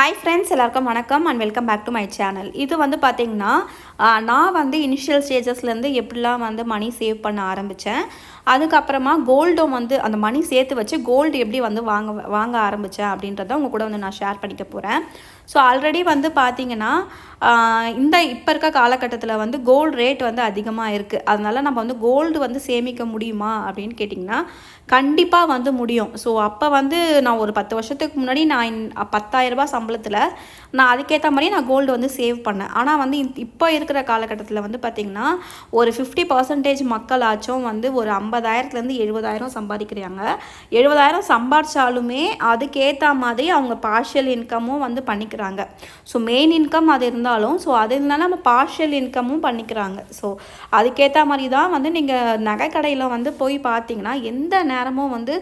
Hi friends எல்லாருக்கும் வணக்கம் and welcome back to my channel இது வந்து பார்த்திங்கன்னா நான் வந்து இனிஷியல் ஸ்டேஜஸ்லேருந்து எப்படிலாம் வந்து மணி சேவ் பண்ண ஆரம்பித்தேன் அதுக்கப்புறமா கோல்டும் வந்து அந்த மணி சேர்த்து வச்சு கோல்டு எப்படி வந்து வாங்க வாங்க ஆரம்பித்தேன் அப்படின்றத உங்கள் கூட வந்து நான் ஷேர் பண்ணிக்க போகிறேன் ஸோ ஆல்ரெடி வந்து பார்த்தீங்கன்னா இந்த இப்போ இருக்க காலகட்டத்தில் வந்து கோல்டு ரேட் வந்து அதிகமாக இருக்குது அதனால் நம்ம வந்து கோல்டு வந்து சேமிக்க முடியுமா அப்படின்னு கேட்டிங்கன்னா கண்டிப்பாக வந்து முடியும். ஸோ அப்போ வந்து நான் ஒரு பத்து வருஷத்துக்கு முன்னாடி நான் இந்த- பத்தாயிரம் ரூபாய் சம்பளத்தில் நான் அதுக்கேற்ற மாதிரி நான் கோல்டு வந்து சேவ் பண்ணேன். ஆனால் வந்து இப்போ இருக்கிற காலகட்டத்தில் வந்து பார்த்திங்கன்னா ஒரு ஃபிஃப்டி பர்சன்டேஜ் மக்களாச்சும் வந்து ஒரு ஐம்பதாயிரத்துலேருந்து எழுபதாயிரம் சம்பாதிக்கிறாங்க. எழுபதாயிரம் சம்பாதிச்சாலுமே அதுக்கேற்ற மாதிரி அவங்க பார்ஷியல் இன்கமும் வந்து பண்ணிக்கிறாங்க. ஸோ மெயின் இன்கம் அது இருந்தாலும் ஸோ அது இருந்தாலும் நம்ம பார்ஷியல் இன்கமும் பண்ணிக்கிறாங்க. ஸோ அதுக்கேற்ற மாதிரி தான் வந்து நீங்கள் நகைக்கடையில் வந்து போய் பார்த்தீங்கன்னா எந்த நேரமும் வந்து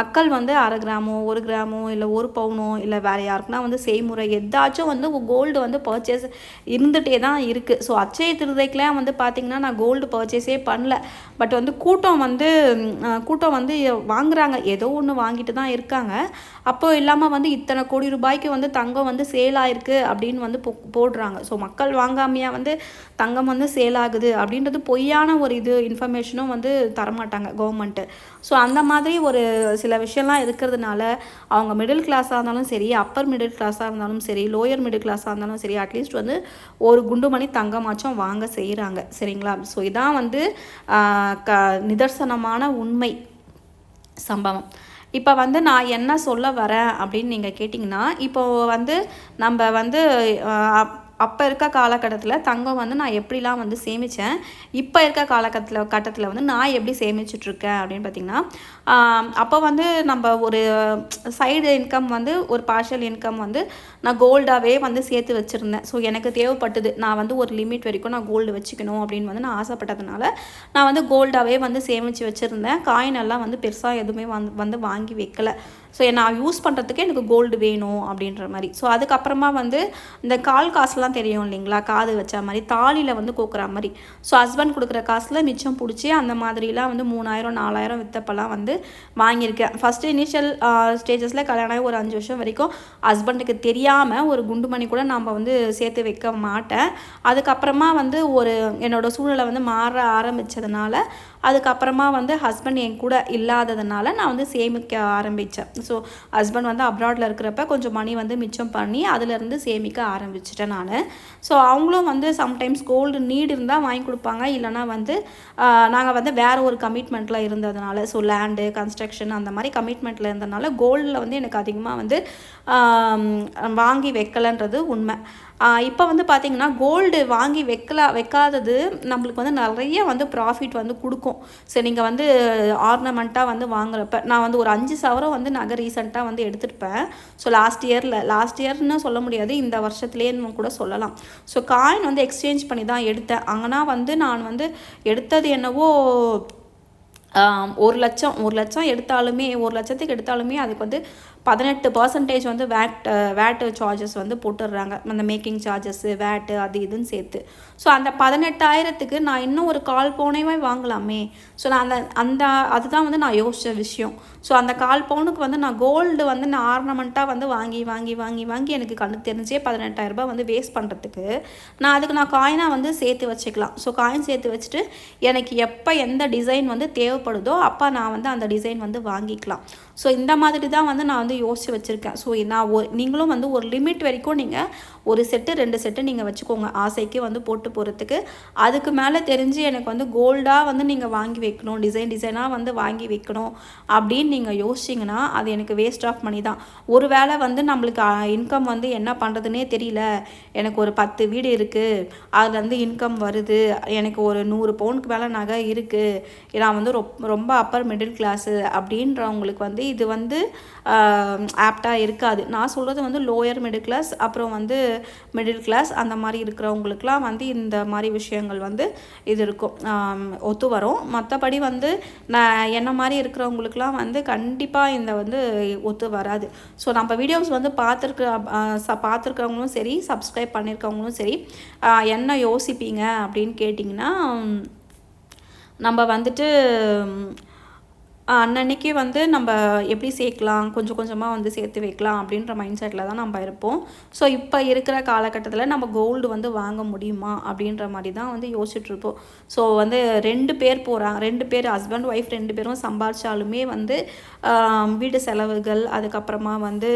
மக்கள் வந்து அரை கிராமோ ஒரு கிராமோ இல்லை ஒரு பவுனோ இல்லை வேறு யாருக்குன்னா வந்து செய்முறை எதாச்சும் வந்து கோல்டு வந்து பர்ச்சேஸ் இருந்துகிட்டே தான் இருக்குது ஸோ அச்சய திருதைக்கெலாம் வந்து பார்த்திங்கன்னா நான் கோல்டு பர்ச்சேஸே பண்ணல. பட் வந்து கூட்டம் வந்து கூட்டம் வந்து வாங்குறாங்க. ஏதோ ஒன்று வாங்கிட்டு தான் இருக்காங்க. அப்போ இல்லாமல் வந்து இத்தனை கோடி ரூபாய்க்கு வந்து தங்கம் வந்து சேல் ஆயிருக்கு அப்படின்னு வந்து போ போடுறாங்க. ஸோ மக்கள் வாங்காமையாக வந்து தங்கம் வந்து சேல் ஆகுது அப்படின்றது பொய்யான ஒரு இது இன்ஃபர்மேஷனும் வந்து தரமாட்டாங்க கவர்மெண்ட்டு ஸோ அந்த மாதிரி ஒரு சில விஷயம்லாம் இருக்கிறதுனால அவங்க மிடில் கிளாஸாக இருந்தாலும் சரி அப்பர் மிடில் கிளாஸாக இருந்தாலும் சரி லோயர் மிடில் கிளாஸாக இருந்தாலும் சரி அட்லீஸ்ட் வந்து ஒரு குண்டுமணி தங்கமாச்சும் வாங்க செய்கிறாங்க சரிங்களா? ஸோ இதான் வந்து க நிதர்சனமான உண்மை சம்பவம். இப்போ வந்து நான் என்ன சொல்ல வரேன் அப்படின்னு நீங்கள் கேட்டிங்கன்னா இப்போது வந்து நம்ம வந்து அப்போ இருக்க காலகட்டத்தில் தங்கம் வந்து நான் எப்படிலாம் வந்து சேமித்தேன் இப்போ இருக்க காலகட்டத்தில் கட்டத்தில் வந்து நான் எப்படி சேமிச்சிட்ருக்கேன் அப்படின்னு பார்த்தீங்கன்னா அப்போ வந்து நம்ம ஒரு சைடு இன்கம் வந்து ஒரு பார்ஷியல் இன்கம் வந்து நான் கோல்டாகவே வந்து சேர்த்து வச்சுருந்தேன். ஸோ எனக்கு தேவைப்பட்டது. நான் வந்து ஒரு லிமிட் வரைக்கும் நான் கோல்டு வச்சுக்கணும் அப்படின்னு வந்து நான் ஆசைப்பட்டதுனால நான் வந்து கோல்டாகவே வந்து சேமித்து வச்சுருந்தேன். காயின் எல்லாம் வந்து பெருசாக எதுவுமே வந்து வந்து வாங்கி வைக்கல. ஸோ நான் யூஸ் பண்ணுறதுக்கு எனக்கு கோல்டு வேணும் அப்படின்ற மாதிரி. ஸோ அதுக்கப்புறமா வந்து இந்த கால் காசுலாம் தெரியும் இல்லைங்களா? காது வச்ச மாதிரி தாலியில் வந்து கோக்குற மாதிரி. ஸோ ஹஸ்பண்ட் கொடுக்குற காசில் மிச்சம் பிடிச்சி அந்த மாதிரிலாம் வந்து மூணாயிரம் நாலாயிரம் வித்தப்பெல்லாம் வந்து வாங்கியிருக்கேன். ஃபஸ்ட்டு இனிஷியல் ஸ்டேஜஸில் கல்யாணம் ஆகி ஒரு அஞ்சு வருஷம் வரைக்கும் ஹஸ்பண்டுக்கு தெரியாமல் ஒரு குண்டு மணி கூட நம்ம வந்து சேர்த்து வைக்க மாட்டேன். அதுக்கப்புறமா வந்து ஒரு என்னோடய சூழ்நிலை வந்து மாற ஆரம்பித்ததுனால அதுக்கப்புறமா வந்து ஹஸ்பண்ட் என் கூட இல்லாததுனால நான் வந்து சேமிக்க ஆரம்பித்தேன் ஸோ ஹஸ்பண்ட் வந்து அப்ராடில் இருக்கிறப்ப கொஞ்சம் மணி வந்து மிச்சம் பண்ணி அதுலேருந்து சேமிக்க ஆரம்பிச்சிட்டேன் நான். ஸோ அவங்களும் வந்து சம்டைம்ஸ் கோல்டு நீடு இருந்தால் வாங்கி கொடுப்பாங்க. இல்லைனா வந்து நாங்கள் வந்து வேறு ஒரு கமிட்மெண்ட்டில் இருந்ததுனால ஸோ லேண்டு கன்ஸ்ட்ரக்ஷன் அந்த மாதிரி கமிட்மெண்ட்டில் இருந்ததுனால கோல்டில் வந்து எனக்கு அதிகமாக வந்து வாங்கி வைக்கலன்றது உண்மை. இப்போ வந்து பார்த்தீங்கன்னா கோல்டு வாங்கி வைக்கலா வைக்காதது நம்மளுக்கு வந்து நிறைய வந்து ப்ராஃபிட் வந்து கொடுக்கும். சரி நீங்கள் வந்து ஆர்னமெண்ட்டாக வந்து வாங்குறப்ப நான் வந்து ஒரு அஞ்சு சவரம் வந்து நகை ரீசெண்டாக வந்து எடுத்துருப்பேன். ஸோ லாஸ்ட் இயரில் லாஸ்ட் இயர்னு சொல்ல முடியாது இந்த வருஷத்துலேன்னு கூட சொல்லலாம். ஸோ காயின் வந்து எக்ஸ்சேஞ்ச் பண்ணி தான் எடுத்தேன். அங்கன்னா வந்து நான் வந்து எடுத்தது என்னவோ ஒரு லட்சம் ஒரு லட்சம் எடுத்தாலுமே ஒரு லட்சத்துக்கு எடுத்தாலுமே அதுக்கு வந்து பதினெட்டு பர்சன்டேஜ் வந்து வேட் வேட்டு சார்ஜஸ் வந்து போட்டுடுறாங்க. அந்த மேக்கிங் சார்ஜஸ்ஸு வேட்டு அது இதுன்னு சேர்த்து. ஸோ அந்த பதினெட்டாயிரத்துக்கு நான் இன்னும் ஒரு கால் பவுனேவே வாங்கலாமே. ஸோ நான் அந்த அந்த அதுதான் வந்து நான் யோசித்த விஷயம். ஸோ அந்த கால் பவுனுக்கு வந்து நான் கோல்டு வந்து நான் ஆர்னமெண்ட்டாக வந்து வாங்கி வாங்கி வாங்கி வாங்கி எனக்கு கண்ணு தெரிஞ்சே பதினெட்டாயிரம் ரூபாய் வந்து வேஸ்ட் பண்ணுறதுக்கு நான் அதுக்கு நான் காயினாக வந்து சேர்த்து வச்சுக்கலாம். ஸோ காயின் சேர்த்து வச்சுட்டு எனக்கு எப்போ எந்த டிசைன் வந்து தேவைப்படுதோ அப்போ நான் வந்து அந்த டிசைன் வந்து வாங்கிக்கலாம். ஸோ இந்த மாதிரி தான் வந்து நான் வந்து யோசித்து வச்சுருக்கேன். ஸோ நான் ஒரு நீங்களும் வந்து ஒரு லிமிட் வரைக்கும் நீங்கள் ஒரு செட்டு ரெண்டு செட்டு நீங்கள் வச்சுக்கோங்க. ஆசைக்கு வந்து போட்டு போகிறதுக்கு அதுக்கு மேலே தெரிஞ்சு எனக்கு வந்து கோல்டாக வந்து நீங்கள் வாங்கி வைக்கணும். டிசைன் டிசைனாக வந்து வாங்கி வைக்கணும். அப்படின்னு நீங்கள் யோசிச்சிங்கன்னா அது எனக்கு வேஸ்ட் ஆஃப் மணி தான். ஒரு வேளை வந்து நம்மளுக்கு இன்கம் வந்து என்ன பண்ணுறதுனே தெரியல. எனக்கு ஒரு பத்து வீடு இருக்குது அதுலேருந்து இன்கம் வருது. எனக்கு ஒரு நூறு பவுனுக்கு மேலே நகை இருக்குது நான் வந்து ரொப் ரொம்ப அப்பர் மிடில் கிளாஸு அப்படின்றவங்களுக்கு வந்து இது வந்து ஆப்டாக இருக்காது. நான் சொல்கிறது வந்து லோயர் மிடில் கிளாஸ் அப்புறம் வந்து மிடில் கிளாஸ் அந்த மாதிரி இருக்கிறவங்களுக்குலாம் வந்து இந்த மாதிரி விஷயங்கள் வந்து இது இருக்கும். ஒத்து வரும். மற்றபடி வந்து நான் என்ன மாதிரி இருக்கிறவங்களுக்குலாம் வந்து கண்டிப்பாக இந்த வந்து ஒத்து வராது. ஸோ நம்ம வீடியோஸ் வந்து பார்த்துருக்க பார்த்துருக்கவங்களும் சரி சப்ஸ்கிரைப் பண்ணியிருக்கவங்களும் சரி என்ன யோசிப்பீங்க அப்படின்னு கேட்டிங்கன்னா நம்ம வந்துட்டு அன்னன்னைக்கு வந்து நம்ம எப்படி சேர்க்கலாம்? கொஞ்சம் கொஞ்சமாக வந்து சேர்த்து வைக்கலாம் அப்படின்ற மைண்ட் செட்டில் தான் நம்ம இருப்போம். ஸோ இப்போ இருக்கிற காலகட்டத்தில் நம்ம கோல்டு வந்து வாங்க முடியுமா? அப்படின்ற மாதிரி தான் வந்து யோசிச்சுட்ருப்போம் ஸோ வந்து ரெண்டு பேர் போகிறாங்க ரெண்டு பேர் ஹஸ்பண்ட் ஒய்ஃப் ரெண்டு பேரும் சம்பாதிச்சாலுமே வந்து வீடு செலவுகள் அதுக்கப்புறமா வந்து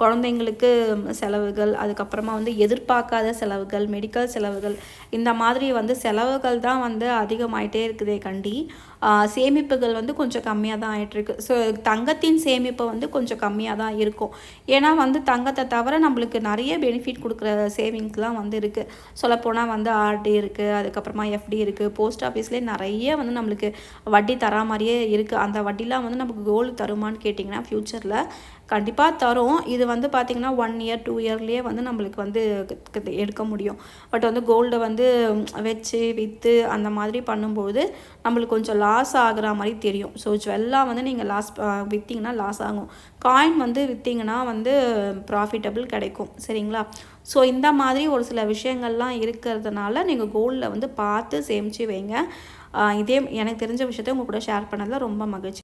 குழந்தைங்களுக்கு செலவுகள் அதுக்கப்புறமா வந்து எதிர்பார்க்காத செலவுகள் மெடிக்கல் செலவுகள் இந்த மாதிரி வந்து செலவுகள் தான் வந்து அதிகமாயிட்டே இருக்குதே கண்டி. சேமிப்புகள் வந்து கொஞ்சம் கம்மியாக தான் ஆகிட்டுருக்கு ஸோ தங்கத்தின் சேமிப்பு வந்து கொஞ்சம் கம்மியாக தான் இருக்கும். ஏன்னா வந்து தங்கத்தை தவிர நம்மளுக்கு நிறைய பெனிஃபிட் கொடுக்குற சேவிங்ஸ்லாம் வந்து இருக்குது சொல்லப்போனால் வந்து ஆர்டி இருக்குது அதுக்கப்புறமா எஃப்டி இருக்குது போஸ்ட் ஆஃபீஸ்லேயே நிறைய வந்து நம்மளுக்கு வட்டி தரா மாதிரியே இருக்குது அந்த வட்டிலாம் வந்து நமக்கு கோல்டு தருமான்னு கேட்டிங்கன்னா ஃப்யூச்சரில் கண்டிப்பாக தரும். இது வந்து பார்த்திங்கன்னா ஒன் இயர் டூ இயர்லேயே வந்து நம்மளுக்கு வந்து எடுக்க முடியும். பட் வந்து கோல்டை வந்து வச்சு விற்று அந்த மாதிரி பண்ணும்போது நம்மளுக்கு கொஞ்சம் லாஸ் ஆகிற மாதிரி தெரியும். ஸோ ஜுவெல்லாம் வந்து நீங்கள் லாஸ் விற்றிங்கன்னா லாஸ் ஆகும். காயின் வந்து விற்றிங்கன்னா வந்து ப்ராஃபிட்டபிள் கிடைக்கும். சரிங்களா? ஸோ இந்த மாதிரி ஒரு சில விஷயங்கள்லாம் இருக்கிறதுனால நீங்கள் கோல்டில் வந்து பார்த்து சேமித்து வைங்க. இதே எனக்கு தெரிஞ்ச விஷயத்த உங்கள் கூட ஷேர் பண்ணதில் ரொம்ப மகிழ்ச்சி.